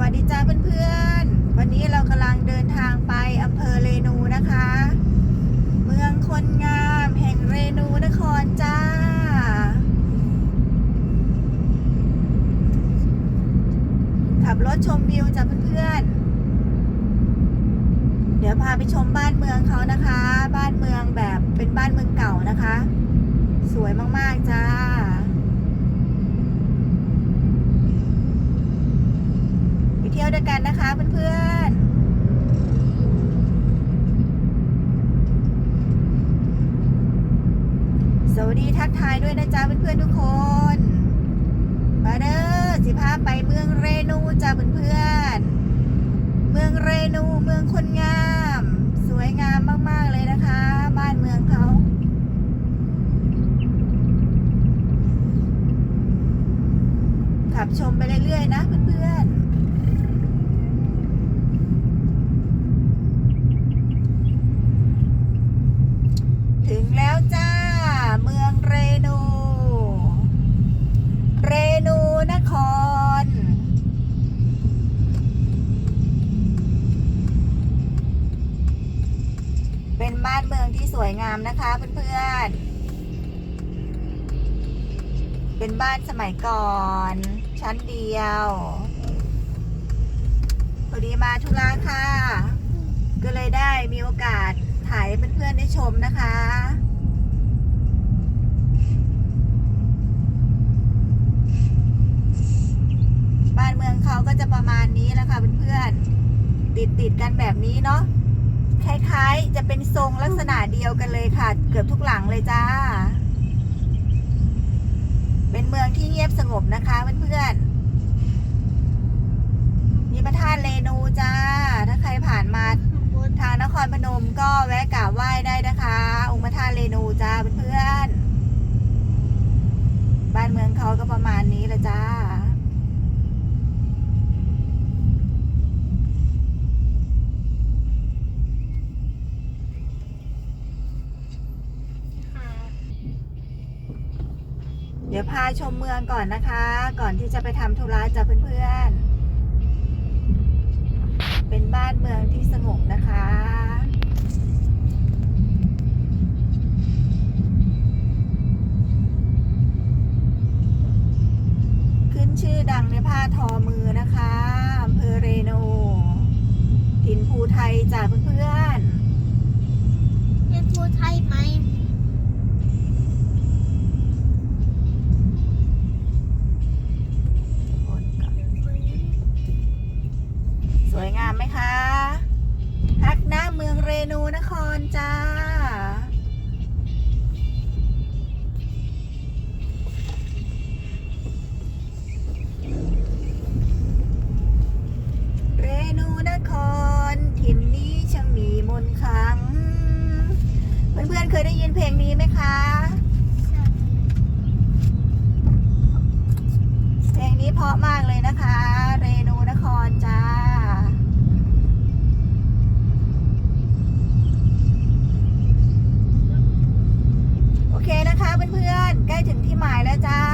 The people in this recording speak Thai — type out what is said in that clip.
วัสดีจ้าเพื่อนๆ วันนี้เรากำลังเดินทางไปอำเภอเรนูนะคะ เมืองคนงามแห่งเรนูนครจ้า ขับรถชมวิวจ้าเพื่อนๆ เดี๋ยวพาไปชมบ้านเมืองเขานะคะ บ้านเมืองแบบเป็นบ้านเมืองเก่านะคะ สวยมากๆจ้า ไปเที่ยวด้วยกันนะคะ เพื่อนๆ สวัสดีทักทายด้วยนะจ๊ะเพื่อนๆทุกคน มาเด้อสิพาไปเมืองเรนูจ้าเพื่อนๆ เมืองเรนูเมืองคนงาม สวยงามมากๆเลยนะคะ บ้านเมืองเขาขับชมไปเรื่อยๆนะเพื่อนๆ ถึงแล้วจ้า เมืองเรนู เรนูนคร เป็น บ้านเมืองที่สวยงามนะคะเพื่อนๆ เป็นบ้านสมัยก่อน ชั้นเดียวพอดีมาธุระค่ะ ก็เลยได้มีโอกาสถ่ายเพื่อนๆได้ชมนะคะบ้านเมืองเขาก็จะประมาณนี้แหละค่ะเพื่อนๆติดติดๆกันแบบนี้เนาะ คล้ายๆ จะเป็นทรงลักษณะเดียวกันเลยค่ะ เกือบทุกหลังเลยจ้า เป็นเมืองที่เงียบสงบนะคะเพื่อนๆมีพระธาตุเรนูจ้า ถ้าใครผ่านมาทางนครพนมก็แวะกราบไหว้ได้นะคะ องค์พระธาตุเรนูจ้าเพื่อนๆบ้านเมืองเขาก็ประมาณนี้ละจ้า เดี๋ยวพาชมเมืองก่อนนะคะ ก่อนที่จะไปทำธุระจ้ะเพื่อนๆ เป็นบ้านเมืองที่สงบนะคะขึ้นชื่อดังในผ้าทอมือนะคะอำเภอเรโนถิ่นภูไทยจ้ะเพื่อน สวยงามไหมคะฮักหน้าเมืองเรนูนครจ้า เรนูนครถิ่นนี้ช่างมีมนต์ขลัง เพื่อนๆเคยได้ยินเพลงนี้ไหมคะเพลงนี้เพราะมาก หมายแล้วจ้าแค่นี้ก่อนนะคะสวัสดีทุกคนจ้า